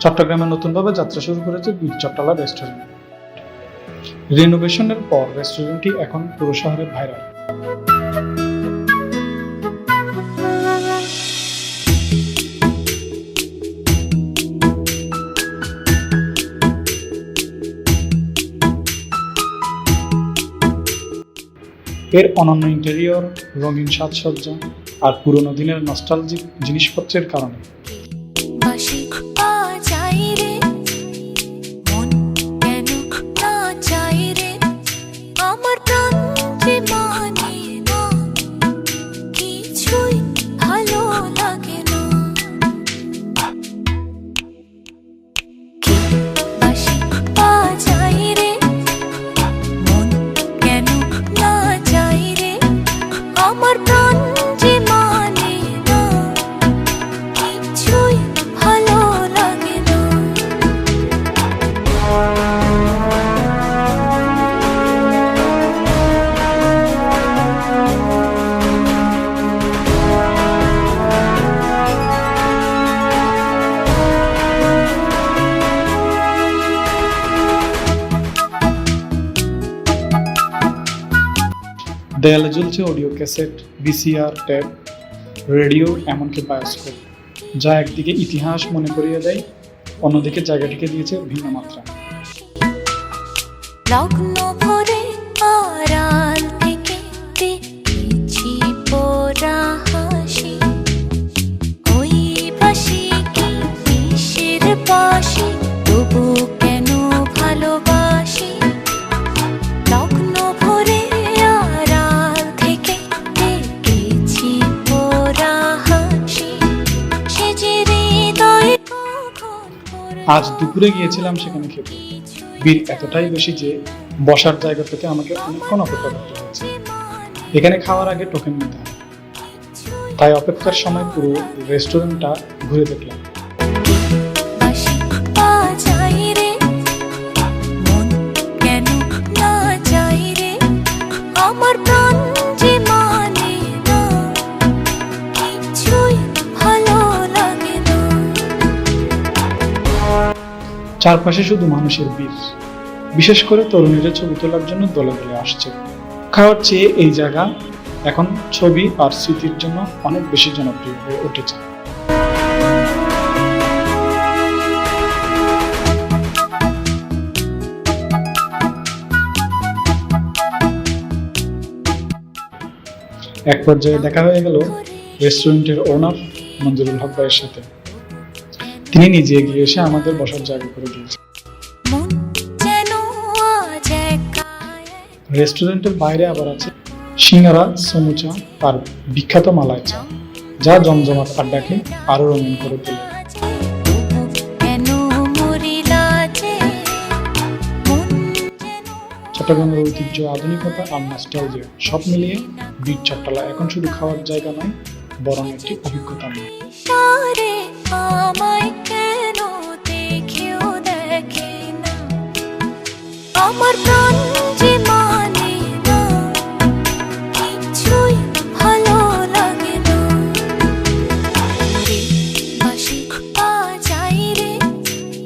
চট্টগ্রামে নতুনভাবে যাত্রা শুরু করেছে বীর চট্টলা রেস্টুরেন্ট রিনোভেশনের পর রেস্টুরেন্টটি এখন পুরো শহরে ভাইরাল এর অনন্য ইন্টেরিয়র রঙিন সাজসজ্জা আর পুরনো দিনের নস্টালজিক জিনিসপত্রের কারণে। আমার প্রাণ দেয়ালে জ্বলছে audio cassette, VCR, tab, radio, এমনকি বায়োস্কোপ, যা একদিকে ইতিহাস মনে করিয়ে দেয়, অন্যদিকে জায়গাটিকে দিয়েছে ভিন্ন মাত্রা। আজ দুপুরে গিয়েছিলাম সেখানে খেতে। বীর এতটাই বেশি যে বসার জায়গা থেকে আমাকে অনেকক্ষণ অপেক্ষা করতে হয়েছে। এখানে খাওয়ার আগে টোকেন নিতে হয়। তাই অপেক্ষার সময় পুরো রেস্টুরেন্টটা ঘুরে দেখলাম। চারপাশে শুধু মানুষের ভিড়। বিশেষ করে তরুণীরা ছবি তোলার জন্য দলে দলে আসছে। খাওয়ার চেয়ে এই জায়গা এখন ছবি আর স্মৃতির জন্য অনেক বেশি জনপ্রিয় হয়ে উঠেছে। এক পর্যায়ে দেখা হয়ে গেল রেস্টুরেন্টের ওনার মঞ্জুরুল হক ভাইয়ের সাথে। তিনি নিজে এগিয়ে এসে আমাদের বসার জায়গা করে দিয়েছেন। রেস্টুরেন্টের বাইরে আবার আছে সিঙ্গারা সমুচা আর বিখ্যাত মালাই চা যা জমজমাট আড্ডাকে আরও রঙিন করে তোলে। চট্টগ্রামের ঐতিহ্য আধুনিকতা আর নস্টালজিয়া সব মিলিয়ে বীর চট্টলা এখন শুধু খাওয়ার জায়গা নয় বরং একটি অভিজ্ঞতা নয়। আমায় কেন দেখেও দেখে না? আমার প্রাণ